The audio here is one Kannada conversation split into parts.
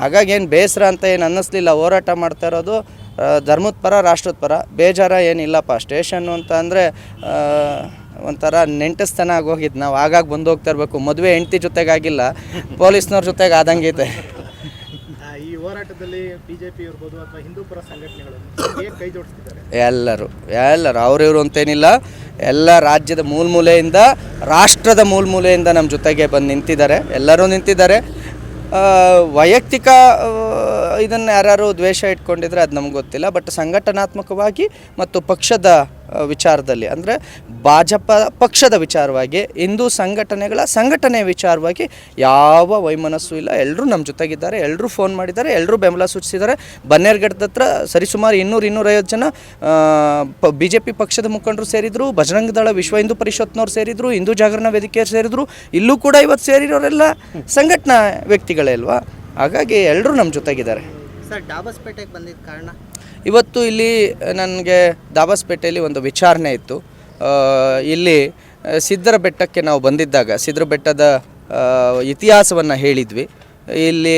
ಹಾಗಾಗಿ ಏನು ಬೇಸರ ಅಂತ ಏನು ಅನ್ನಿಸ್ಲಿಲ್ಲ. ಹೋರಾಟ ಮಾಡ್ತಾ ಇರೋದು ಧರ್ಮದ ಪರ ರಾಷ್ಟ್ರದ ಪರ. ಬೇಜಾರ ಏನಿಲ್ಲಪ್ಪ. ಸ್ಟೇಷನ್ನು ಅಂತ ಅಂದರೆ ಒಂಥರ ನೆಂಟಸ್ತನ ಆಗೋಗಿದ್ದು ನಾವು ಆಗಾಗ ಬಂದು ಹೋಗ್ತಾ ಇರಬೇಕು. ಮದುವೆ ಹೆಂಡತಿ ಜೊತೆಗಾಗಿಲ್ಲ. ಪೊಲೀಸ್ನವ್ರ ಜೊತೆಗೆ ಆದಂಗೈತೆ ಈ ಹೋರಾಟದಲ್ಲಿ ಬಿಜೆಪಿ ಇರ್ಬೋದು ಅಥವಾ ಹಿಂದೂಪರ ಸಂಘಟನೆಗಳು ಕೈ ಜೋಡಿಸ್ತಿದ್ದಾರೆ? ಎಲ್ಲರೂ ಎಲ್ಲರೂ. ಅವ್ರಿವ್ರು ಅಂತೇನಿಲ್ಲ. ಎಲ್ಲ ರಾಜ್ಯದ ಮೂಲ ಮೂಲೆಯಿಂದ ರಾಷ್ಟ್ರದ ಮೂಲ ಮೂಲೆಯಿಂದ ನಮ್ಮ ಜೊತೆಗೆ ಬಂದು ನಿಂತಿದ್ದಾರೆ. ಎಲ್ಲರೂ ನಿಂತಿದ್ದಾರೆ. ವೈಯಕ್ತಿಕ ಇದನ್ನು ಯಾರು ದ್ವೇಷ ಇಟ್ಕೊಂಡಿದ್ರೆ ಅದು ನಮ್ಗೆ ಗೊತ್ತಿಲ್ಲ ಬಟ್ ಸಂಘಟನಾತ್ಮಕವಾಗಿ ಮತ್ತು ಪಕ್ಷದ ವಿಚಾರದಲ್ಲಿ. ಅಂದರೆ ಭಾಜಪ ಪಕ್ಷದ ವಿಚಾರವಾಗಿ, ಹಿಂದೂ ಸಂಘಟನೆಗಳ ಸಂಘಟನೆ ವಿಚಾರವಾಗಿ ಯಾವ ವೈಮನಸ್ಸು ಇಲ್ಲ. ಎಲ್ಲರೂ ನಮ್ಮ ಜೊತೆಗಿದ್ದಾರೆ ಎಲ್ಲರೂ ಫೋನ್ ಮಾಡಿದ್ದಾರೆ ಎಲ್ಲರೂ ಬೆಂಬಲ ಸೂಚಿಸಿದ್ದಾರೆ. ಬನ್ನೇರ್ಗಢದ ಹತ್ರ ಸರಿಸುಮಾರು ಇನ್ನೂರು ಇನ್ನೂರೈವತ್ತು ಜನ ಬಿ ಜೆ ಪಿ ಪಕ್ಷದ ಮುಖಂಡರು ಸೇರಿದರು ಬಜರಂಗ ದಳ, ವಿಶ್ವ ಹಿಂದೂ ಪರಿಷತ್ನವ್ರು ಸೇರಿದರು, ಹಿಂದೂ ಜಾಗರಣ ವೇದಿಕೆಯವ್ರು ಸೇರಿದರು. ಇಲ್ಲೂ ಕೂಡ ಇವತ್ತು ಸೇರಿರೋರೆಲ್ಲ ಸಂಘಟನಾ ವ್ಯಕ್ತಿಗಳೇ ಅಲ್ವಾ? ಹಾಗಾಗಿ ಎಲ್ಲರೂ ನಮ್ಮ ಜೊತೆಗಿದ್ದಾರೆ. ಡಾಬಸ್ಪೇಟೆಗೆ ಬಂದಿದ್ದ ಕಾರಣ? ಇವತ್ತು ಇಲ್ಲಿ ನನಗೆ ದಾಬಸ್ಪೇಟೆಯಲ್ಲಿ ಒಂದು ವಿಚಾರಣೆ ಇತ್ತು. ಇಲ್ಲಿ ಸಿದ್ಧರ ಬೆಟ್ಟಕ್ಕೆ ನಾವು ಬಂದಿದ್ದಾಗ ಸಿದ್ದರ ಬೆಟ್ಟದ ಇತಿಹಾಸವನ್ನು ಹೇಳಿದ್ವಿ. ಇಲ್ಲಿ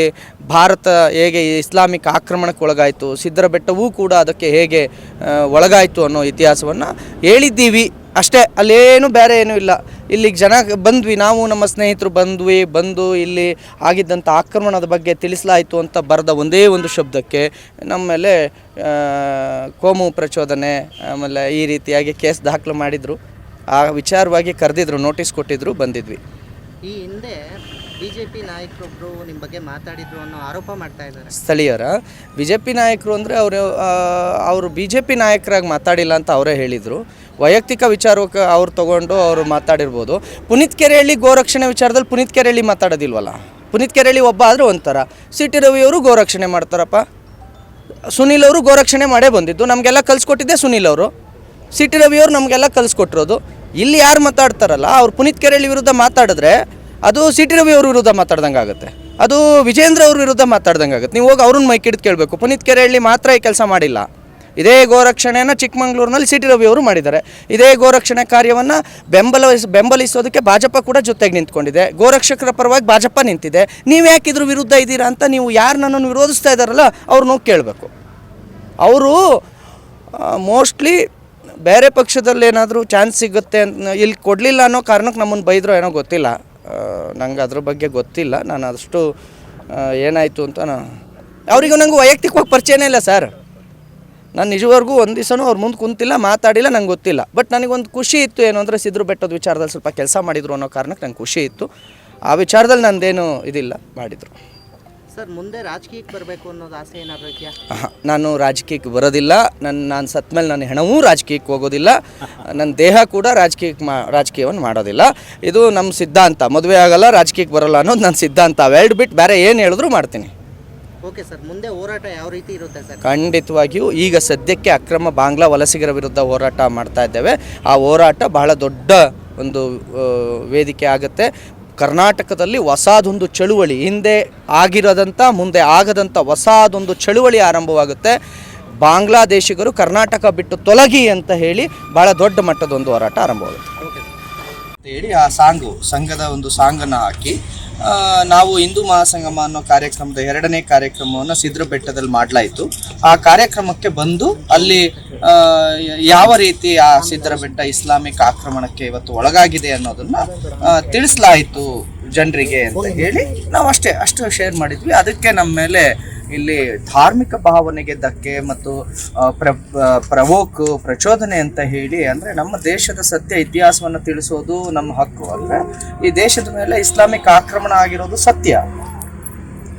ಭಾರತ ಹೇಗೆ ಇಸ್ಲಾಮಿಕ್ ಆಕ್ರಮಣಕ್ಕೆ ಒಳಗಾಯಿತು ಸಿದ್ದರ ಬೆಟ್ಟವೂ ಕೂಡ ಅದಕ್ಕೆ ಹೇಗೆ ಒಳಗಾಯಿತು ಅನ್ನೋ ಇತಿಹಾಸವನ್ನು ಹೇಳಿದ್ದೀವಿ. ಅಷ್ಟೇ, ಅಲ್ಲೇನು ಬೇರೆ ಏನೂ ಇಲ್ಲ. ಇಲ್ಲಿಗೆ ಜನ ಬಂದ್ವಿ, ನಾವು ನಮ್ಮ ಸ್ನೇಹಿತರು ಬಂದ್ವಿ, ಬಂದು ಇಲ್ಲಿ ಆಗಿದ್ದಂಥ ಆಕ್ರಮಣದ ಬಗ್ಗೆ ತಿಳಿಸಲಾಯಿತು ಅಂತ ಬರೆದ ಒಂದೇ ಒಂದು ಶಬ್ದಕ್ಕೆ ನಮ್ಮ ಮೇಲೆ ಕೋಮು ಪ್ರಚೋದನೆ, ಆಮೇಲೆ ಈ ರೀತಿಯಾಗಿ ಕೇಸ್ ದಾಖಲು ಮಾಡಿದರು. ಆ ವಿಚಾರವಾಗಿ ಕರೆದಿದ್ರು, ನೋಟಿಸ್ ಕೊಟ್ಟಿದ್ರು, ಬಂದಿದ್ವಿ. ಈ ಹಿಂದೆ ಬಿಜೆಪಿ ನಾಯಕರೊಬ್ಬರು ನಿಮ್ಮ ಬಗ್ಗೆ ಮಾತಾಡಿದ್ರು ಅನ್ನೋ ಆರೋಪ ಮಾಡ್ತಾ ಇದ್ದಾರೆ. ಸ್ಥಳೀಯರ? ಬಿಜೆಪಿ ನಾಯಕರು ಅಂದರೆ ಅವರು ಅವರು ಬಿ ಜೆ ಪಿ ನಾಯಕರಾಗಿ ಮಾತಾಡಿಲ್ಲ ಅಂತ ಅವರೇ ಹೇಳಿದರು. ವೈಯಕ್ತಿಕ ವಿಚಾರಕ್ಕೆ ಅವ್ರು ತಗೊಂಡು ಅವರು ಮಾತಾಡಿರ್ಬೋದು. ಪುನೀತ್ ಕೆರೆಹಳ್ಳಿ ಗೋರಕ್ಷಣೆ ವಿಚಾರದಲ್ಲಿ ಪುನೀತ್ ಕೆರೆಹಳ್ಳಿ ಮಾತಾಡೋದಿಲ್ವಲ್ಲ? ಪುನೀತ್ ಕೆರೆಹಳ್ಳಿ ಒಬ್ಬ ಆದರೂ ಒಂಥರ. ಸಿ ಟಿ ರವಿಯವರು ಗೋರಕ್ಷಣೆ ಮಾಡ್ತಾರಪ್ಪ. ಸುನೀಲ್ ಅವರು ಗೋರಕ್ಷಣೆ ಮಾಡೇ ಬಂದಿದ್ದು. ನಮಗೆಲ್ಲ ಕಲಿಸ್ಕೊಟ್ಟಿದ್ದೆ ಸುನೀಲ್ ಅವರು. ಸಿ ಟಿ ರವಿಯವರು ನಮಗೆಲ್ಲ ಕಲಿಸ್ಕೊಟ್ಟಿರೋದು. ಇಲ್ಲಿ ಯಾರು ಮಾತಾಡ್ತಾರಲ್ಲ, ಅವ್ರು ಪುನೀತ್ ಕೆರೆಹಳ್ಳಿ ವಿರುದ್ಧ ಮಾತಾಡಿದ್ರೆ ಅದು ಸಿ ಟಿ ರವಿ ಅವ್ರ ವಿರುದ್ಧ ಮಾತಾಡ್ದಂಗೆ ಆಗುತ್ತೆ. ಅದು ವಿಜೇಂದ್ರ ಅವ್ರ ವಿರುದ್ಧ ಮಾತಾಡ್ದಂಗೆ ಆಗುತ್ತೆ. ನೀವು ಹೋಗಿ ಅವ್ರನ್ನ ಮೈಕ್ ಹಿಡಿದು ಕೇಳಬೇಕು. ಪುನೀತ್ ಕೆರೆಹಳ್ಳಿ ಮಾತ್ರ ಈ ಕೆಲಸ ಮಾಡಿಲ್ಲ. ಇದೇ ಗೋರಕ್ಷಣೆಯನ್ನು ಚಿಕ್ಕಮಂಗ್ಳೂರಿನಲ್ಲಿ ಸಿ ಟಿ ರವಿ ಅವರು ಮಾಡಿದ್ದಾರೆ. ಇದೇ ಗೋರಕ್ಷಣೆ ಕಾರ್ಯವನ್ನು ಬೆಂಬಲ ಬೆಂಬಲಿಸೋದಕ್ಕೆ ಭಾಜಪ ಕೂಡ ಜೊತೆಗೆ ನಿಂತ್ಕೊಂಡಿದೆ. ಗೋರಕ್ಷಕರ ಪರವಾಗಿ ಭಾಜಪ ನಿಂತಿದೆ. ನೀವು ಯಾಕೆ ಇದ್ರ ವಿರುದ್ಧ ಇದ್ದೀರಾ ಅಂತ ನೀವು ಯಾರು ನನ್ನನ್ನು ವಿರೋಧಿಸ್ತಾ ಇದ್ದಾರಲ್ಲ ಅವ್ರನ್ನ ಹೋಗಿ ಕೇಳಬೇಕು. ಅವರು ಮೋಸ್ಟ್ಲಿ ಬೇರೆ ಪಕ್ಷದಲ್ಲಿ ಏನಾದರೂ ಚಾನ್ಸ್ ಸಿಗುತ್ತೆ ಅಂತ ಇಲ್ಲಿ ಕೊಡಲಿಲ್ಲ ಅನ್ನೋ ಕಾರಣಕ್ಕೆ ನಮ್ಮನ್ನು ಬೈದ್ರೋ ಏನೋ ಗೊತ್ತಿಲ್ಲ. ನಂಗೆ ಅದ್ರ ಬಗ್ಗೆ ಗೊತ್ತಿಲ್ಲ. ನಾನು ಅದಷ್ಟು ಏನಾಯಿತು ಅಂತ ನಾನು ಅವರಿಗೂ ನಂಗೆ ವೈಯಕ್ತಿಕವಾಗಿ ಪರಿಚಯನೇ ಇಲ್ಲ ಸರ್. ನಾನು ನಿಜವರೆಗೂ ಒಂದು ದಿವಸನೂ ಅವ್ರ ಮುಂದೆ ಕುಂತಿಲ್ಲ, ಮಾತಾಡಿಲ್ಲ, ನಂಗೆ ಗೊತ್ತಿಲ್ಲ. ಬಟ್ ನನಗೊಂದು ಖುಷಿ ಇತ್ತು ಏನು ಅಂದರೆ ಸಿದ್ರು ಬೆಟ್ಟದ ವಿಚಾರದಲ್ಲಿ ಸ್ವಲ್ಪ ಕೆಲಸ ಮಾಡಿದರು ಅನ್ನೋ ಕಾರಣಕ್ಕೆ ನಂಗೆ ಖುಷಿ ಇತ್ತು. ಆ ವಿಚಾರದಲ್ಲಿ ನಂದೇನು ಇದಿಲ್ಲ ಮಾಡಿದರು. ಸರ್ ಮುಂದೆ ರಾಜಕೀಯಕ್ಕೆ ಬರಬೇಕು ಅನ್ನೋದು ಆಸೆ ಏನಾದರೂ ಇದೆಯಾ? ನಾನು ರಾಜಕೀಯಕ್ಕೆ ಬರೋದಿಲ್ಲ. ನನ್ನ ನಾನು ಸತ್ತ ಮೇಲೆ ನನ್ನ ಹೆಣವೂ ರಾಜಕೀಯಕ್ಕೆ ಹೋಗೋದಿಲ್ಲ. ನನ್ನ ದೇಹ ಕೂಡ ರಾಜಕೀಯಕ್ಕೆ ಮಾ ರಾಜಕೀಯವನ್ನು ಮಾಡೋದಿಲ್ಲ. ಇದು ನಮ್ಮ ಸಿದ್ಧಾಂತ. ಮದುವೆ ಆಗಲ್ಲ ರಾಜಕೀಯಕ್ಕೆ ಬರೋಲ್ಲ ಅನ್ನೋದು ನನ್ನ ಸಿದ್ಧಾಂತ. ಅವೆರಡು ಬಿಟ್ಟು ಬೇರೆ ಏನು ಹೇಳಿದ್ರು ಮಾಡ್ತೀನಿ. ಓಕೆ ಸರ್ ಮುಂದೆ ಹೋರಾಟ ಯಾವ ರೀತಿ ಇರುತ್ತೆ ಸರ್? ಖಂಡಿತವಾಗಿಯೂ ಈಗ ಸದ್ಯಕ್ಕೆ ಅಕ್ರಮ ಬಾಂಗ್ಲಾ ವಲಸಿಗರ ವಿರುದ್ಧ ಹೋರಾಟ ಮಾಡ್ತಾ ಇದ್ದೇವೆ. ಆ ಹೋರಾಟ ಬಹಳ ದೊಡ್ಡ ಒಂದು ವೇದಿಕೆ ಆಗುತ್ತೆ. ಕರ್ನಾಟಕದಲ್ಲಿ ಹೊಸದೊಂದು ಚಳುವಳಿ ಹಿಂದೆ ಆಗಿರೋದಂಥ, ಮುಂದೆ ಆಗದಂಥ ಹೊಸದೊಂದು ಚಳುವಳಿ ಆರಂಭವಾಗುತ್ತೆ. ಬಾಂಗ್ಲಾದೇಶಿಗರು ಕರ್ನಾಟಕ ಬಿಟ್ಟು ತೊಲಗಿ ಅಂತ ಹೇಳಿ ಬಹಳ ದೊಡ್ಡ ಮಟ್ಟದೊಂದು ಹೋರಾಟ ಆರಂಭವಾಗುತ್ತೆ. ಹೇಳಿ ಆ ಸಾಂಗು, ಸಂಘದ ಒಂದು ಸಾಂಗನ್ನು ಹಾಕಿ. ನಾವು ಹಿಂದೂ ಮಹಾಸಂಗಮ ಅನ್ನೋ ಕಾರ್ಯಕ್ರಮದ ಎರಡನೇ ಕಾರ್ಯಕ್ರಮವನ್ನು ಸಿದ್ರ ಬೆಟ್ಟದಲ್ಲಿ ಮಾಡಲಾಯಿತು. ಆ ಕಾರ್ಯಕ್ರಮಕ್ಕೆ ಬಂದು ಅಲ್ಲಿ ಯಾವ ರೀತಿ ಆ ಸಿದ್ರ ಬೆಟ್ಟ ಇಸ್ಲಾಮಿಕ್ ಆಕ್ರಮಣಕ್ಕೆ ಇವತ್ತು ಒಳಗಾಗಿದೆ ಅನ್ನೋದನ್ನ ತಿಳಿಸಲಾಯಿತು ಜನರಿಗೆ ಅಂತ ಹೇಳಿ ನಾವು ಅಷ್ಟೇ ಅಷ್ಟು ಶೇರ್ ಮಾಡಿದ್ವಿ. ಅದಕ್ಕೆ ನಮ್ಮ ಮೇಲೆ ಇಲ್ಲಿ ಧಾರ್ಮಿಕ ಭಾವನೆಗೆ ಧಕ್ಕೆ ಮತ್ತು ಪ್ರ ಪ್ರವೋಕ್ ಪ್ರಚೋದನೆ ಅಂತ ಹೇಳಿ, ಅಂದರೆ ನಮ್ಮ ದೇಶದ ಸತ್ಯ ಇತಿಹಾಸವನ್ನು ತಿಳಿಸೋದು ನಮ್ಮ ಹಕ್ಕು ಅಂದರೆ, ಈ ದೇಶದ ಮೇಲೆ ಇಸ್ಲಾಮಿಕ್ ಆಕ್ರಮಣ ಆಗಿರೋದು ಸತ್ಯ.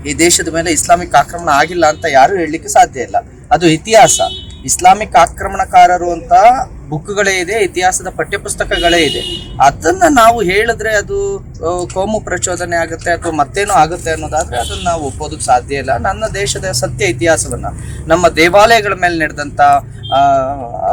ಈ ದೇಶದ ಮೇಲೆ ಇಸ್ಲಾಮಿಕ್ ಆಕ್ರಮಣ ಆಗಿಲ್ಲ ಅಂತ ಯಾರು ಹೇಳಲಿಕ್ಕೆ ಸಾಧ್ಯ ಇಲ್ಲ. ಅದು ಇತಿಹಾಸ. ಇಸ್ಲಾಮಿಕ್ ಆಕ್ರಮಣಕಾರರು ಅಂತ ಬುಕ್ಗಳೇ ಇದೆ ಇತಿಹಾಸದ ಪಠ್ಯಪುಸ್ತಕಗಳೇ ಇದೆ. ಅದನ್ನ ನಾವು ಹೇಳಿದ್ರೆ ಅದು ಕೋಮು ಪ್ರಚೋದನೆ ಆಗುತ್ತೆ ಅಥವಾ ಮತ್ತೇನೋ ಆಗುತ್ತೆ ಅನ್ನೋದಾದ್ರೆ ಅದನ್ನ ನಾವು ಒಪ್ಪೋದಕ್ಕೆ ಸಾಧ್ಯ ಇಲ್ಲ. ನನ್ನ ದೇಶದ ಸತ್ಯ ಇತಿಹಾಸವನ್ನ ನಮ್ಮ ದೇವಾಲಯಗಳ ಮೇಲೆ ನಡೆದಂತ ಆ,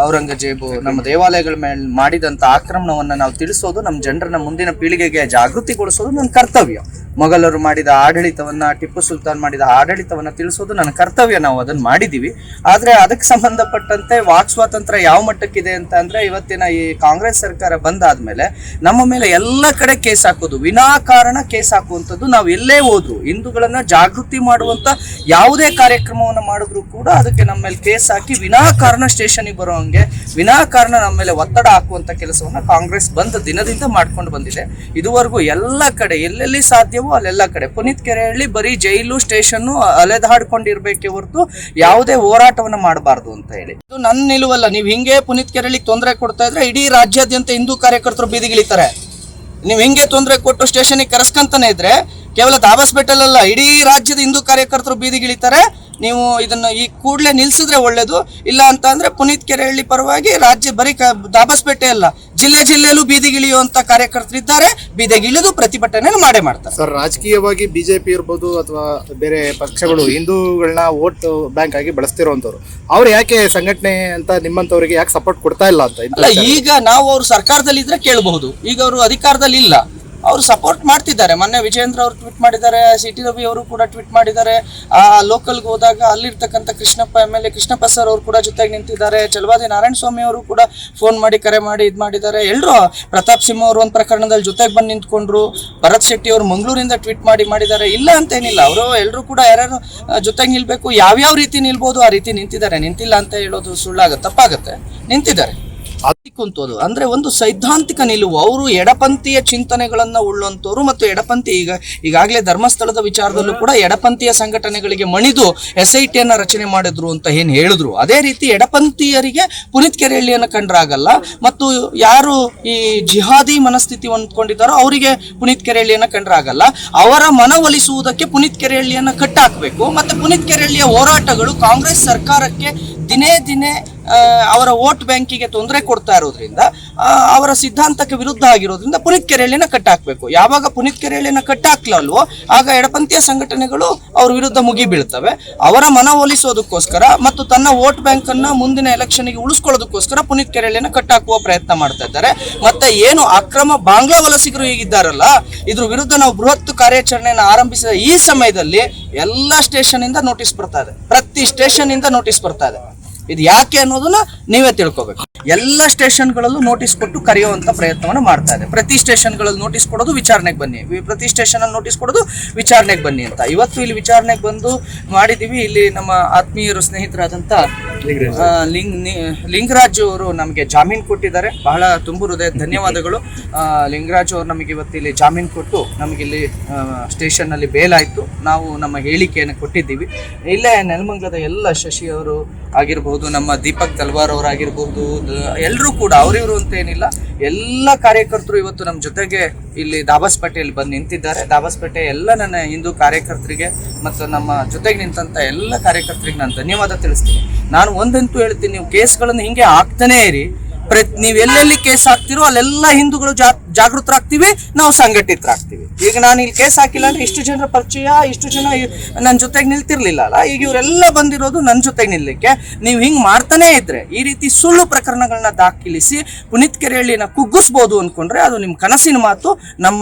ಔರಂಗಜೇಬು ನಮ್ಮ ದೇವಾಲಯಗಳ ಮೇಲೆ ಮಾಡಿದಂಥ ಆಕ್ರಮಣವನ್ನು ನಾವು ತಿಳಿಸೋದು ನಮ್ಮ ಜನರನ್ನ ಮುಂದಿನ ಪೀಳಿಗೆಗೆ ಜಾಗೃತಿಗೊಳಿಸೋದು ನನ್ನ ಕರ್ತವ್ಯ. ಮೊಘಲರು ಮಾಡಿದ ಆಡಳಿತವನ್ನ ಟಿಪ್ಪು ಸುಲ್ತಾನ್ ಮಾಡಿದ ಆಡಳಿತವನ್ನ ತಿಳಿಸೋದು ನನ್ನ ಕರ್ತವ್ಯ. ನಾವು ಅದನ್ನ ಮಾಡಿದೀವಿ. ಆದ್ರೆ ಅದಕ್ಕೆ ಸಂಬಂಧಪಟ್ಟಂತೆ ವಾಕ್ ಸ್ವಾತಂತ್ರ್ಯ ಯಾವ ಮಟ್ಟಕ್ಕಿದೆ ಅಂತ ಅಂದ್ರೆ ಇವತ್ತಿನ ಈ ಕಾಂಗ್ರೆಸ್ ಸರ್ಕಾರ ಬಂದಾದ್ಮೇಲೆ ನಮ್ಮ ಮೇಲೆ ಎಲ್ಲ ಕಡೆ ಕೇಸ್ ಹಾಕೋದು, ವಿನಾಕಾರಣ ಕೇಸ್ ಹಾಕುವಂಥದ್ದು ನಾವು ಎಲ್ಲೇ ಹೋದ್ರು, ಹಿಂದೂಗಳನ್ನ ಜಾಗೃತಿ ಮಾಡುವಂತ ಯಾವುದೇ ಕಾರ್ಯಕ್ರಮವನ್ನು ಮಾಡಿದ್ರು ಕೂಡ ಅದಕ್ಕೆ ನಮ್ಮ ಮೇಲೆ ಕೇಸ್ ಹಾಕಿ ವಿನಾಕಾರಣ ಸ್ಟೇಷನ್ಗೆ ಬರೋ ಹಂಗೆ, ವಿನಾಕಾರಣ ನಮ್ಮ ಮೇಲೆ ಒತ್ತಡ ಹಾಕುವಂತ ಕೆಲಸವನ್ನ ಕಾಂಗ್ರೆಸ್ ಬಂದ ದಿನದಿಂದ ಮಾಡ್ಕೊಂಡು ಬಂದಿದೆ. ಇದುವರೆಗೂ ಎಲ್ಲ ಕಡೆ, ಎಲ್ಲೆಲ್ಲಿ ಸಾಧ್ಯವೋ ಅಲ್ಲೆಲ್ಲ ಕಡೆ, ಪುನೀತ್ ಕೆರೆಹಳ್ಳಿ ಬರೀ ಜೈಲು ಸ್ಟೇಷನ್ನು ಅಲೆದಾಡ್ಕೊಂಡಿರ್ಬೇಕೆ ಹೊರತು ಯಾವುದೇ ಹೋರಾಟವನ್ನು ಮಾಡಬಾರ್ದು ಅಂತ ಹೇಳಿ. ಇದು ನನ್ನ ನಿಲುವಲ್ಲ, ನೀವು ಹಿಂಗೆ ಪುನೀತ್ ಕೆರೆಹಳ್ಳಿಗೆ ತೊಂದರೆ ಕೊಡ್ತಾ ಇದ್ರೆ ಇಡೀ ರಾಜ್ಯಾದ್ಯಂತ ಹಿಂದೂ ಕಾರ್ಯಕರ್ತರು ಬೀದಿಗಿಳಿತಾರೆ. ನೀವು ಹೆಂಗೆ ತೊಂದರೆ ಕೊಟ್ಟು ಸ್ಟೇಷನ್ಗೆ ಕರೆಸ್ಕೊಂತಾನೆ ಇದ್ರೆ ಕೇವಲ ದಾಬಸ್ ಬೆಟ್ಟಲ್ಲ ಇಡೀ ರಾಜ್ಯದ ಹಿಂದೂ ಕಾರ್ಯಕರ್ತರು ಬೀದಿಗಿಳಿತಾರೆ. ನೀವು ಇದನ್ನು ಈ ಕೂಡಲೇ ನಿಲ್ಸಿದ್ರೆ ಒಳ್ಳೇದು. ಇಲ್ಲ ಅಂತ ಅಂದ್ರೆ ಪುನೀತ್ ಕೆರೆಹಳ್ಳಿ ಪರವಾಗಿ ರಾಜ್ಯ ಬರೀ ಕ- ದಾಬಸ್ಪೇಟೆ ಅಲ್ಲ ಜಿಲ್ಲೆ ಜಿಲ್ಲೆಯಲ್ಲೂ ಬೀದಿಗಿಳಿಯುವಂತ ಕಾರ್ಯಕರ್ತರಿದ್ದಾರೆ ಬೀದಿಗಿಳಿದು ಪ್ರತಿಭಟನೆ ಮಾಡೇ ಮಾಡ್ತಾರೆ. ಸರ್ ರಾಜಕೀಯವಾಗಿ ಬಿಜೆಪಿ ಇರ್ಬೋದು ಅಥವಾ ಬೇರೆ ಪಕ್ಷಗಳು ಹಿಂದೂಗಳನ್ನ ವೋಟ್ ಬ್ಯಾಂಕ್ ಆಗಿ ಬಳಸ್ತಿರೋಂಥವ್ರು ಅವ್ರು ಯಾಕೆ ಸಂಘಟನೆ ಅಂತ ನಿಮ್ಮಂತವರಿಗೆ ಯಾಕೆ ಸಪೋರ್ಟ್ ಕೊಡ್ತಾ ಇಲ್ಲ ಅಂತ ಅಲ್ಲ ಈಗ ನಾವು ಅವ್ರು ಸರ್ಕಾರದಲ್ಲಿ ಇದ್ರೆ ಕೇಳಬಹುದು. ಈಗ ಅವರು ಅಧಿಕಾರದಲ್ಲಿ ಇಲ್ಲ ಅವರು ಸಪೋರ್ಟ್ ಮಾಡ್ತಿದ್ದಾರೆ. ಮೊನ್ನೆ ವಿಜೇಂದ್ರ ಅವರು ಟ್ವೀಟ್ ಮಾಡಿದ್ದಾರೆ ಸಿ ಟಿ ರವಿ ಅವರು ಕೂಡ ಟ್ವೀಟ್ ಮಾಡಿದ್ದಾರೆ. ಆ ಲೋಕಲ್ಗೆ ಹೋದಾಗ ಅಲ್ಲಿರ್ತಕ್ಕಂಥ Krishnappa M L A Krishnappa sir ಅವರು ಕೂಡ ಜೊತೆಗೆ ನಿಂತಿದ್ದಾರೆ. ಚಲವಾದಿ ನಾರಾಯಣ ಸ್ವಾಮಿ ಅವರು ಕೂಡ ಫೋನ್ ಮಾಡಿ, ಕರೆ ಮಾಡಿ, ಇದು ಮಾಡಿದ್ದಾರೆ. ಎಲ್ಲರೂ ಪ್ರತಾಪ್ ಸಿಂಹ ಅವರು ಒಂದು ಪ್ರಕರಣದಲ್ಲಿ ಜೊತೆಗೆ ಬಂದು ನಿಂತ್ಕೊಂಡ್ರು. ಭರತ್ ಶೆಟ್ಟಿ ಅವರು ಮಂಗಳೂರಿಂದ ಟ್ವೀಟ್ ಮಾಡಿ, ಮಾಡಿದ್ದಾರೆ. ಇಲ್ಲ ಅಂತೇನಿಲ್ಲ. ಅವರು ಎಲ್ಲರೂ ಕೂಡ ಯಾರ್ಯಾರು ಜೊತೆಗೆ ನಿಲ್ಬೇಕು, ಯಾವ್ಯಾವ ರೀತಿ ನಿಲ್ಬೋದು ಆ ರೀತಿ ನಿಂತಿದ್ದಾರೆ. ನಿಂತಿಲ್ಲ ಅಂತ ಹೇಳೋದು ಸುಳ್ಳಾಗುತ್ತೆ, ತಪ್ಪಾಗುತ್ತೆ. ನಿಂತಿದ್ದಾರೆ. ಕುಂತೋದು. ಅಂದರೆ ಒಂದು ಸೈದ್ಧಾಂತಿಕ ನಿಲುವು. ಅವರು ಎಡಪಂಥೀಯ ಚಿಂತನೆಗಳನ್ನು ಉಳ್ಳಂತವರು ಮತ್ತು ಎಡಪಂಥಿ ಈಗ, ಈಗಾಗಲೇ ಧರ್ಮಸ್ಥಳದ ವಿಚಾರದಲ್ಲೂ ಕೂಡ ಎಡಪಂಥೀಯ ಸಂಘಟನೆಗಳಿಗೆ ಮಣಿದು ಎಸ್ ಐ ಟಿಯನ್ನು ರಚನೆ ಮಾಡಿದ್ರು ಅಂತ ಏನು ಹೇಳಿದ್ರು. ಅದೇ ರೀತಿ ಎಡಪಂಥೀಯರಿಗೆ ಪುನೀತ್ ಕೆರೆಹಳ್ಳಿಯನ್ನು ಕಂಡ್ರಾಗಲ್ಲ. ಮತ್ತು ಯಾರು ಈ ಜಿಹಾದಿ ಮನಸ್ಥಿತಿ ಹೊಂದ್ಕೊಂಡಿದ್ದಾರೋ ಅವರಿಗೆ ಪುನೀತ್ ಕೆರೆಹಳ್ಳಿಯನ್ನು ಕಂಡ್ರಾಗಲ್ಲ. ಅವರ ಮನವೊಲಿಸುವುದಕ್ಕೆ ಪುನೀತ್ ಕೆರೆಹಳ್ಳಿಯನ್ನು ಕಟ್ಟಾಕಬೇಕು. ಮತ್ತು ಪುನೀತ್ ಕೆರೆಹಳ್ಳಿಯ ಹೋರಾಟಗಳು ಕಾಂಗ್ರೆಸ್ ಸರ್ಕಾರಕ್ಕೆ ದಿನೇ ದಿನೇ ಅವರ ವೋಟ್ ಬ್ಯಾಂಕಿಗೆ ತೊಂದರೆ ಕೊಡ್ತಾ ಇರೋದ್ರಿಂದ ಅವರ ಸಿದ್ಧಾಂತಕ್ಕೆ ವಿರುದ್ಧ ಆಗಿರೋದ್ರಿಂದ ಪುನೀತ್ ಕೆರೆಯಲ್ಲಿನ ಕಟ್ಟಾಕ್ಬೇಕು ಯಾವಾಗ ಪುನೀತ್ ಕೆರೆಯಲ್ಲಿನ ಕಟ್ಟಾಕ್ಲಲ್ವೋ ಆಗ ಎಡಪಂಥೀಯ ಸಂಘಟನೆಗಳು ಅವ್ರ ವಿರುದ್ಧ ಮುಗಿ ಬೀಳ್ತವೆ. ಅವರ ಮನವೊಲಿಸೋದಕ್ಕೋಸ್ಕರ ಮತ್ತು ತನ್ನ ವೋಟ್ ಬ್ಯಾಂಕ್ ಅನ್ನ ಮುಂದಿನ ಎಲೆಕ್ಷನ್ಗೆ ಉಳಿಸ್ಕೊಳ್ಳೋದಕ್ಕೋಸ್ಕರ ಪುನೀತ್ ಕೆರೆಯಲ್ಲಿನ ಕಟ್ಟಾಕುವ ಪ್ರಯತ್ನ ಮಾಡ್ತಾ ಇದ್ದಾರೆ. ಮತ್ತೆ ಏನು ಅಕ್ರಮ ಬಾಂಗ್ಲಾ ವಲಸಿಗರು ಈಗಿದ್ದಾರಲ್ಲ ಇದ್ರ ವಿರುದ್ಧ ನಾವು ಬೃಹತ್ ಕಾರ್ಯಾಚರಣೆಯನ್ನು ಆರಂಭಿಸಿದ ಈ ಸಮಯದಲ್ಲಿ ಎಲ್ಲ ಸ್ಟೇಷನ್ ಇಂದ ನೋಟಿಸ್ ಬರ್ತಾ ಇದೆ. ಪ್ರತಿ ಸ್ಟೇಷನ್ ಇಂದ ನೋಟಿಸ್ ಬರ್ತಾ ಇದೆ. ಇದು ಯಾಕೆ ಅನ್ನೋದನ್ನ ನೀವೇ ತಿಳ್ಕೊಬೇಕು. ಎಲ್ಲ ಸ್ಟೇಷನ್ಗಳಲ್ಲೂ ನೋಟಿಸ್ ಕೊಟ್ಟು ಕರೆಯುವಂತ ಪ್ರಯತ್ನವನ್ನು ಮಾಡ್ತಾ ಇದೆ. ಪ್ರತಿ ಸ್ಟೇಷನ್ಗಳಲ್ಲಿ ನೋಟಿಸ್ ಕೊಡೋದು ವಿಚಾರಣೆಗೆ ಬನ್ನಿ. ಪ್ರತಿ ಸ್ಟೇಷನ್ ಅಲ್ಲಿ ನೋಟಿಸ್ ಕೊಡೋದು ವಿಚಾರಣೆಗೆ ಬನ್ನಿ ಅಂತ. ಇವತ್ತು ಇಲ್ಲಿ ವಿಚಾರಣೆಗೆ ಬಂದು ಮಾಡಿದೀವಿ. ಇಲ್ಲಿ ನಮ್ಮ ಆತ್ಮೀಯರು ಸ್ನೇಹಿತರಾದಂತ ಲಿಂಗ್ ಲಿಂಗರಾಜ್ ಅವರು ನಮಗೆ ಜಾಮೀನು ಕೊಟ್ಟಿದ್ದಾರೆ. ಬಹಳ ತುಂಬು ಹೃದಯ ಧನ್ಯವಾದಗಳು. ಲಿಂಗರಾಜ್ ಅವರು ನಮಗೆ ಇವತ್ತು ಇಲ್ಲಿ ಜಾಮೀನು ಕೊಟ್ಟು ನಮಗಿಲ್ಲಿ ಸ್ಟೇಷನ್ ಅಲ್ಲಿ ಬೇಲಾಯಿತು. ನಾವು ನಮ್ಮ ಹೇಳಿಕೆಯನ್ನು ಕೊಟ್ಟಿದ್ದೀವಿ. ಇಲ್ಲೇ ನೆಲಮಂಗಲದ ಎಲ್ಲ ಶಶಿ ಅವರು ಆಗಿರ್ಬೋದು ನಮ್ಮ ದೀಪಕ್ ತಲ್ವಾರ್ ಅವರಾಗಿರ್ಬೋದು ಎಲ್ಲರೂ ಕೂಡ, ಅವರಿವರು ಅಂತ ಏನಿಲ್ಲ. ಎಲ್ಲ ಕಾರ್ಯಕರ್ತರು ಇವತ್ತು ನಮ್ಮ ಜೊತೆಗೆ ಇಲ್ಲಿ ದಾಬಸ್ಪೇಟೆಯಲ್ಲಿ ಬಂದು ನಿಂತಿದ್ದಾರೆ. ದಾಬಸ್ಪೇಟೆ ಎಲ್ಲ ನನ್ನ ಹಿಂದೂ ಕಾರ್ಯಕರ್ತರಿಗೆ ಮತ್ತು ನಮ್ಮ ಜೊತೆಗೆ ನಿಂತಂಥ ಎಲ್ಲ ಕಾರ್ಯಕರ್ತರಿಗೆ ನಾನು ಧನ್ಯವಾದ ತಿಳಿಸ್ತೀನಿ. ನಾನು ಒಂದಂತೂ ಹೇಳ್ತೀನಿ, ನೀವು ಕೇಸ್ಗಳನ್ನು ಹಿಂಗೆ ಆಗ್ತಾನೇ ಇರಿ. ಪ್ರತಿ ನೀವು ಎಲ್ಲೆಲ್ಲಿ ಕೇಸ್ ಹಾಕ್ತಿರೋ ಅಲ್ಲೆಲ್ಲ ಹಿಂದೂಗಳು ಜಾಗೃತರಾಗ್ತೀವಿ, ನಾವು ಸಂಘಟಿತರಾಗ್ತೀವಿ. ಈಗ ನಾನು ಇಲ್ಲಿ ಕೇಸ್ ಹಾಕಿಲ್ಲ ಅಂದ್ರೆ ಇಷ್ಟು ಜನರ ಪರಿಚಯ ಇಷ್ಟು ಜನ ನನ್ನ ಜೊತೆಗೆ ನಿಲ್ತಿರ್ಲಿಲ್ಲ ಅಲ್ಲ? ಈಗ ಇವರೆಲ್ಲ ಬಂದಿರೋದು ನನ್ನ ಜೊತೆಗೆ ನಿಲ್ಲಕ್ಕೆ. ನೀವು ಹಿಂಗೆ ಮಾಡ್ತಾನೇ ಇದ್ರೆ ಈ ರೀತಿ ಸುಳ್ಳು ಪ್ರಕರಣಗಳನ್ನ ದಾಖಲಿಸಿ ಪುನೀತ್ ಕೆರೆಹಳ್ಳಿನ ಕುಗ್ಗಿಸ್ಬೋದು ಅನ್ಕೊಂಡ್ರೆ ಅದು ನಿಮ್ಮ ಕನಸಿನ ಮಾತು ನಮ್ಮ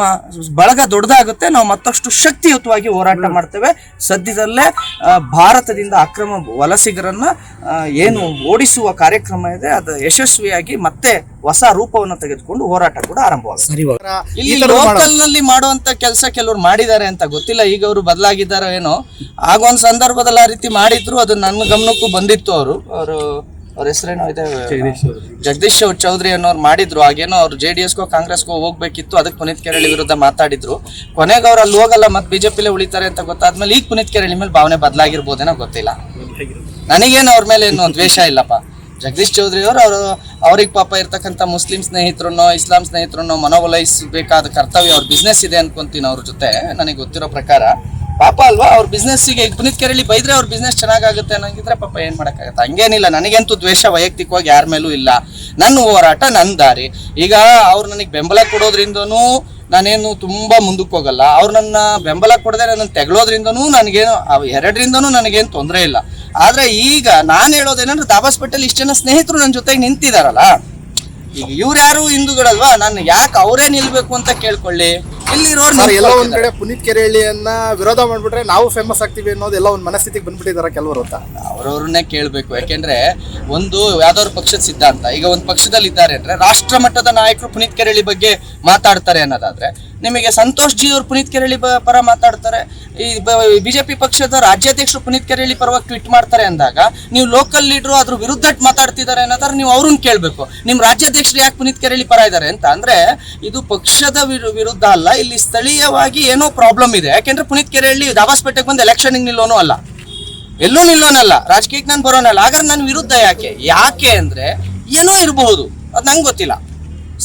ಬಳಗ ದೊಡ್ಡದಾಗುತ್ತೆ ನಾವು ಮತ್ತಷ್ಟು ಶಕ್ತಿಯುತವಾಗಿ ಹೋರಾಟ ಮಾಡ್ತೇವೆ. ಸದ್ಯದಲ್ಲೇ ಭಾರತದಿಂದ ಅಕ್ರಮ ವಲಸಿಗರನ್ನ ಏನು ಓಡಿಸುವ ಕಾರ್ಯಕ್ರಮ ಇದೆ ಅದು ಯಶಸ್ವಿಯಾಗಿ ಮತ್ತೆ ಹೊಸ ರೂಪವನ್ನು ತೆಗೆದುಕೊಂಡು ಹೋರಾಟ ಕೂಡ ಆರಂಭವಾಗುತ್ತೆ. ಇಲ್ಲಿ ಲೋಕಲ್ನಲ್ಲಿ ಮಾಡುವಂತ ಕೆಲಸ ಕೆಲವರು ಮಾಡಿದ್ದಾರೆ ಅಂತ ಗೊತ್ತಿಲ್ಲ ಈಗ ಅವರು ಬದಲಾಗಿದ್ದಾರೋ ಏನೋ. ಆಗ ಒಂದ್ ಸಂದರ್ಭದಲ್ಲಿ ಆ ರೀತಿ ಮಾಡಿದ್ರು ಅದು ನನ್ನ ಗಮನಕ್ಕೂ ಬಂದಿತ್ತು ಅವರು. ಅವರು ಅವ್ರ ಹೆಸರೇನೋ ಇದೆ? ಜಗದೀಶ್ ಚೌಧರಿ ಅನ್ನೋರು ಮಾಡಿದ್ರು. ಆಗೇನೋ ಅವ್ರು ಜೆ ಡಿ ಎಸ್ಗೋ ಕಾಂಗ್ರೆಸ್ಗೋ ಹೋಗ್ಬೇಕಿತ್ತು ಅದಕ್ಕೆ ಪುನೀತ್ ಕೆರಳಿ ವಿರುದ್ಧ ಮಾತಾಡಿದ್ರು. ಕೊನೆಗೆ ಅವ್ರು ಅಲ್ಲಿ ಹೋಗಲ್ಲ ಮತ್ತೆ ಬಿಜೆಪಿಲೇ ಉಳಿತಾರೆ ಅಂತ ಗೊತ್ತಾದ್ಮೇಲೆ ಈಗ ಪುನೀತ್ ಕೆರಳಿ ಮೇಲೆ ಭಾವನೆ ಬದಲಾಗಿರ್ಬೋದೇನೋ ಗೊತ್ತಿಲ್ಲ. ನನಗೇನು ಅವ್ರ ಮೇಲೆ ಏನು ದ್ವೇಷ ಇಲ್ಲಪ್ಪ. ಜಗದೀಶ್ ಚೌಧರಿ ಅವರು ಅವರು ಅವ್ರಿಗೆ ಪಾಪ ಇರ್ತಕ್ಕಂಥ ಮುಸ್ಲಿಂ ಸ್ನೇಹಿತರನ್ನೋ, ಇಸ್ಲಾಂ ಸ್ನೇಹಿತರನ್ನೋ ಮನವೊಲೈಸಬೇಕಾದ ಕರ್ತವ್ಯ ಅವ್ರ ಬಿಸ್ನೆಸ್ ಇದೆ ಅನ್ಕೊಂತೀನಿ ಅವ್ರ ಜೊತೆ, ನನಗೆ ಗೊತ್ತಿರೋ ಪ್ರಕಾರ. ಪಾಪ ಅಲ್ವಾ, ಅವ್ರ ಬಿಸ್ನೆಸ್ಸಿಗೆ ಪುನೀತ್ ಕೇರಳಿ ಬೈದ್ರೆ ಅವ್ರ ಬಿಸ್ನೆಸ್ ಚೆನ್ನಾಗಾಗುತ್ತೆ ಅನ್ನೋಂಗಿದ್ರೆ ಪಾಪ ಏನು ಮಾಡೋಕ್ಕಾಗತ್ತೆ? ಹಂಗೇನಿಲ್ಲ, ನನಗಂತೂ ದ್ವೇಷ ವೈಯಕ್ತಿಕವಾಗಿ ಯಾರ ಮೇಲೂ ಇಲ್ಲ. ನನ್ನ ಹೋರಾಟ, ನನ್ನ ದಾರಿ. ಈಗ ಅವ್ರು ನನಗೆ ಬೆಂಬಲ ಕೊಡೋದ್ರಿಂದನೂ ನಾನೇನು ತುಂಬ ಮುಂದಕ್ಕೆ ಹೋಗಲ್ಲ. ಅವ್ರು ನನ್ನ ಬೆಂಬಲ ಕೊಡದೆ ನನ್ನ ತೆಗಳೋದ್ರಿಂದನೂ ನನಗೇನು ಎರಡರಿಂದನೂ ನನಗೇನು ತೊಂದರೆ ಇಲ್ಲ. ಆದ್ರೆ ಈಗ ನಾನು ಹೇಳೋದೇನಂದ್ರೆ ದಾಬಾಸ್ಪೇಟೆಲ್ ಇಷ್ಟು ಜನ ಸ್ನೇಹಿತರು ನನ್ನ ಜೊತೆಗೆ ನಿಂತಿದಾರಲ್ಲ ಈಗ ಇವ್ರು ಯಾರು ಹಿಂದೂಗಳಲ್ವಾ? ನಾನು ಯಾಕೆ ಅವರೇ ನಿಲ್ಬೇಕು ಅಂತ ಕೇಳ್ಕೊಳ್ಳಿ. ಇಲ್ಲಿರೋರು ಎಲ್ಲೋ ಒಂದ್. ಕಡೆ ಪುನೀತ್ ಕೆರೆಹಳ್ಳಿಯನ್ನ ವಿರೋಧ ಮಾಡ್ಬಿಟ್ರೆ ನಾವು ಫೇಮಸ್ ಆಗ್ತೀವಿ ಅನ್ನೋದು ಎಲ್ಲ ಒಂದು ಮನಸ್ಥಿತಿಗೆ ಬಂದ್ಬಿಟ್ಟಿದ್ದಾರೆ ಕೆಲವರು ಅಂತ. ಅವ್ರವ್ರನ್ನೇ ಕೇಳಬೇಕು. ಯಾಕೆಂದ್ರೆ ಒಂದು ಯಾವ್ದಾದ್ರು ಪಕ್ಷದ ಸಿದ್ಧಾಂತ ಈಗ ಒಂದು ಪಕ್ಷದಲ್ಲಿ ಇದ್ದಾರೆ ಅಂದ್ರೆ ರಾಷ್ಟ್ರ ಮಟ್ಟದ ನಾಯಕರು ಪುನೀತ್ ಕೆರೆಹಳ್ಳಿ ಬಗ್ಗೆ ಮಾತಾಡ್ತಾರೆ ಅನ್ನೋದಾದ್ರೆ ನಿಮಗೆ ಸಂತೋಷ್ ಜಿ ಅವರು ಪುನೀತ್ ಕೆರಳಿ ಪರ ಮಾತಾಡ್ತಾರೆ. ಈ ಬಿಜೆಪಿ ಪಕ್ಷದ ರಾಜ್ಯಾಧ್ಯಕ್ಷರು ಪುನೀತ್ ಕೆರಳಿ ಪರವಾಗಿ ಟ್ವೀಟ್ ಮಾಡ್ತಾರೆ ಅಂದಾಗ, ನೀವು ಲೋಕಲ್ ಲೀಡರು ಅದ್ರ ವಿರುದ್ಧ ಮಾತಾಡ್ತಿದ್ದಾರೆ ಅನ್ನೋದಾದ್ರೆ ನೀವು ಅವ್ರನ್ನ ಕೇಳಬೇಕು. ನಿಮ್ಮ ರಾಜ್ಯಾಧ್ಯಕ್ಷರು ಯಾಕೆ ಪುನೀತ್ ಕೆರಳಿ ಪರ ಇದ್ದಾರೆ ಅಂತ ಅಂದ್ರೆ, ಇದು ಪಕ್ಷದ ವಿರು- ವಿರುದ್ಧ ಅಲ್ಲ, ಇಲ್ಲಿ ಸ್ಥಳೀಯವಾಗಿ ಏನೋ ಪ್ರಾಬ್ಲಮ್ ಇದೆ. ಯಾಕೆಂದ್ರೆ ಪುನೀತ್ ಕೆರಳಿ ದಾಬಾಸ್ಪೇಟೆಗೆ ಬಂದು ಎಲೆಕ್ಷನ್ಗೆ ನಿಲ್ಲೋನು ಅಲ್ಲ. ಎಲ್ಲೂ ನಿಲ್ಲೋನಲ್ಲ. ರಾಜಕೀಯಕ್ಕೆ ನಾನು ಬರೋನಲ್ಲ. ಹಾಗಾದ್ರೆ ನನ್ನ ವಿರುದ್ಧ ಯಾಕೆ? ಯಾಕೆ ಅಂದ್ರೆ, ಏನೋ ಇರಬಹುದು. ಅದು ನಂಗೆ ಗೊತ್ತಿಲ್ಲ.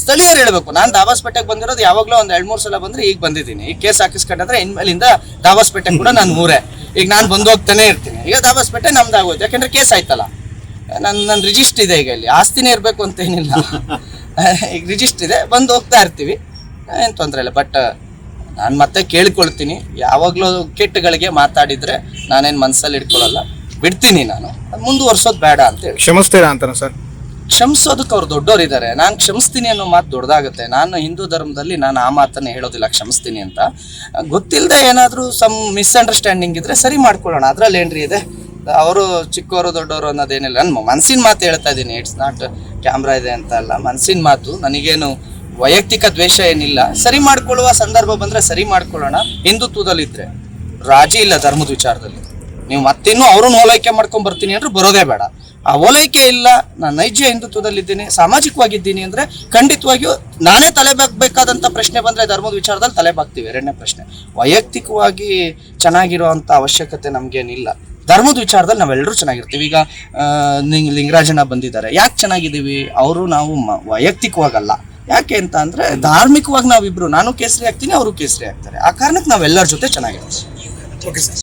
ಸ್ಥಳೀಯರು ಹೇಳ್ಬೇಕು. ನಾನು ದಾಬಾಸ್ಪೇಟೆಗೆ ಬಂದಿರೋದು ಯಾವಾಗಲೂ ಒಂದು ಎರಡು ಮೂರು ಸಲ ಬಂದ್ರೆ ಈಗ ಬಂದಿದ್ದೀನಿ. ಈಗ ಕೇಸ್ ಹಾಕಿಸ್ಕೊಂಡ್ರೆ ಇನ್ಮೇಲಿಂದ ದಾಬಾಸ್ಪೇಟೆ ಕೂಡ ನಾನು ಊರೇ ಈಗ ನಾನು ಬಂದು ಹೋಗ್ತಾನೆ ಇರ್ತೀನಿ. ಈಗ ದಾಬಾಸ್ಪೇಟೆ ನಮ್ದು ಆಗೋದು ಯಾಕೆಂದ್ರೆ ಕೇಸ್ ಆಯ್ತಲ್ಲ. ನನ್ನ ನನ್ನ ರಿಜಿಸ್ಟ್ ಇದೆ ಈಗ ಇಲ್ಲಿ. ಆಸ್ತಿನೇ ಇರಬೇಕು ಅಂತ ಏನಿಲ್ಲ. ಈಗ ರಿಜಿಸ್ಟ್ ಇದೆ. ಬಂದು ಹೋಗ್ತಾ ಇರ್ತೀವಿ. ಏನು ತೊಂದರೆ ಇಲ್ಲ. ಬಟ್ ನಾನು ಮತ್ತೆ ಕೇಳ್ಕೊಳ್ತೀನಿ. ಯಾವಾಗಲೂ ಕೆಟ್ಟಗಳಿಗೆ ಮಾತಾಡಿದ್ರೆ ನಾನೇನು ಮನಸ್ಸಲ್ಲಿ ಇಟ್ಕೊಳ್ಳಲ್ಲ. ಬಿಡ್ತೀನಿ ನಾನು. ಮುಂದುವರ್ಸೋದು ಬೇಡ ಅಂತ ಹೇಳಿ. ಕ್ಷಮಿಸ್ತೀರಾ ಅಂತಾನೆ ಸರ್? ಕ್ಷಮಿಸೋದಕ್ಕೆ ಅವ್ರು ದೊಡ್ಡವರಿದ್ದಾರೆ. ನಾನು ಕ್ಷಮಿಸ್ತೀನಿ ಅನ್ನೋ ಮಾತು ದೊಡ್ಡದಾಗುತ್ತೆ. ನಾನು ಹಿಂದೂ ಧರ್ಮದಲ್ಲಿ ನಾನು ಆ ಮಾತನ್ನು ಹೇಳೋದಿಲ್ಲ, ಕ್ಷಮಿಸ್ತೀನಿ ಅಂತ. ಗೊತ್ತಿಲ್ಲದೆ ಏನಾದರೂ ಸಮ್ ಮಿಸ್ಅಂಡರ್ಸ್ಟ್ಯಾಂಡಿಂಗ್ ಇದ್ರೆ ಸರಿ ಮಾಡ್ಕೊಳ್ಳೋಣ. ಅದರಲ್ಲಿ ಏನ್ರಿ ಇದೆ? ಅವರು ಚಿಕ್ಕವರು, ದೊಡ್ಡವರು ಅನ್ನೋದೇನಿಲ್ಲ. ನನ್ನ ಮನಸ್ಸಿನ ಮಾತು ಹೇಳ್ತಾ ಇದ್ದೀನಿ. ಇಟ್ಸ್ ನಾಟ್ ಕ್ಯಾಮ್ರಾ ಇದೆ ಅಂತ ಅಲ್ಲ. ಮನಸ್ಸಿನ ಮಾತು. ನನಗೇನು ವೈಯಕ್ತಿಕ ದ್ವೇಷ ಏನಿಲ್ಲ. ಸರಿ ಮಾಡ್ಕೊಳ್ಳುವ ಸಂದರ್ಭ ಬಂದರೆ ಸರಿ ಮಾಡ್ಕೊಳ್ಳೋಣ. ಹಿಂದುತ್ವದಲ್ಲಿದ್ದರೆ ರಾಜಿ ಇಲ್ಲ ಧರ್ಮದ ವಿಚಾರದಲ್ಲಿ. ನೀವು ಮತ್ತಿನ್ನೂ ಅವ್ರನ್ನ ಓಲೈಕೆ ಮಾಡ್ಕೊಂಡು ಬರ್ತೀನಿ ಅಂದ್ರೆ ಬರೋದೇ ಬೇಡ. ಆ ಓಲೈಕೆ ಇಲ್ಲ ನಾನು ನೈಜ ಹಿಂದುತ್ವದಲ್ಲಿದ್ದೀನಿ, ಸಾಮಾಜಿಕವಾಗಿದ್ದೀನಿ ಅಂದರೆ ಖಂಡಿತವಾಗಿಯೂ ನಾನೇ ತಲೆ ಬಾಗಬೇಕಾದಂಥ ಪ್ರಶ್ನೆ ಬಂದರೆ ಧರ್ಮದ ವಿಚಾರದಲ್ಲಿ ತಲೆ ಬಾಗ್ತೀವಿ, ಎರಡನೇ ಪ್ರಶ್ನೆ. ವೈಯಕ್ತಿಕವಾಗಿ ಚೆನ್ನಾಗಿರುವಂಥ ಅವಶ್ಯಕತೆ ನಮಗೇನಿಲ್ಲ. ಧರ್ಮದ ವಿಚಾರದಲ್ಲಿ ನಾವೆಲ್ಲರೂ ಚೆನ್ನಾಗಿರ್ತೀವಿ. ಈಗ ಲಿಂಗರಾಜನ ಬಂದಿದ್ದಾರೆ. ಯಾಕೆ ಚೆನ್ನಾಗಿದ್ದೀವಿ? ಅವರು ನಾವು ವೈಯಕ್ತಿಕವಾಗಲ್ಲ. ಯಾಕೆ ಅಂತ ಅಂದರೆ ಧಾರ್ಮಿಕವಾಗಿ ನಾವಿಬ್ಬರು ನಾನು ಕೇಸರಿ ಆಗ್ತೀನಿ, ಅವರು ಕೇಸರಿ ಆಗ್ತಾರೆ. ಆ ಕಾರಣಕ್ಕೆ ನಾವೆಲ್ಲರ ಜೊತೆ ಚೆನ್ನಾಗಿರ್ತೀವಿ. Okay sir